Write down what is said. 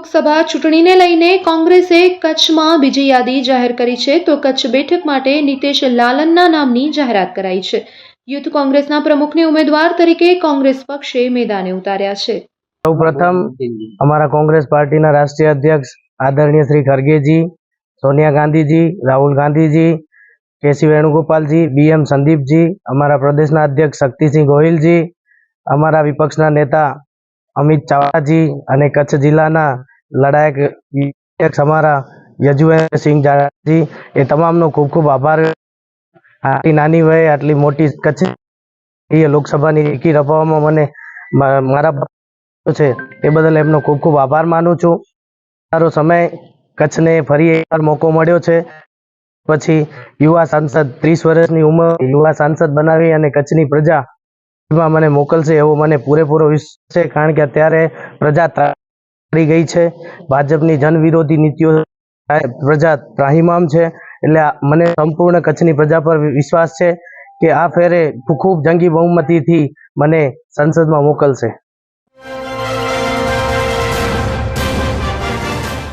લોકસભા ચૂંટણીને લઈને કોંગ્રેસે કચ્છમાં બીજી યાદી જાહેર કરી છે, તો કચ્છ બેઠક માટે નીતેશ લાલનના નામની જાહેરાત કરાઈ છે. યુથ કોંગ્રેસના પ્રમુખને ઉમેદવાર તરીકે કોંગ્રેસ પક્ષે મેદાને ઉતાર્યા છે. સૌ પ્રથમ અમારા કોંગ્રેસ પાર્ટીના રાષ્ટ્રીય અધ્યક્ષ આદરણીય Shri Khargeji, Sonia Gandhiji, Rahul Gandhiji K C Venugopalji, B M Sandeepji, અમારા પ્રદેશના અધ્યક્ષ શક્તિસિંહ ગોહિલજી, અમારા વિપક્ષના નેતા અમિત ચાવડાજી અને કચ્છ જિલ્લાના લડાયક અધ્યક્ષ અમારા યજુવેન્દ્રસિંહ જાડાજી એ તમામનો ખૂબ ખૂબ આભાર. આટલી નાની વયે, આટલી મોટી કચ્છ લોકસભાની એકી અપાવવામાં મને મારા છે, એ બદલ એમનો ખૂબ ખૂબ આભાર માનું છું. સારો સમય, કચ્છને ફરી એકવાર મોકો મળ્યો છે. પછી યુવા સાંસદ ત્રીસ વર્ષની ઉંમર, યુવા સાંસદ બનાવી અને કચ્છની પ્રજા માં મને મોકલશે એવો મને પૂરેપૂરો વિશ્વાસ છે, કારણ કે અત્યારે પ્રજા ત્રાસી ગઈ છે. ભાજપની જન વિરોધી નીતિઓ પ્રજા ત્રાહિમામ છે. એટલે મને સંપૂર્ણ કચ્છની પ્રજા પર વિશ્વાસ છે કે આ ફેરે ખૂબ જંગી બહુમતીથી મને સંસદમાં મોકલશે.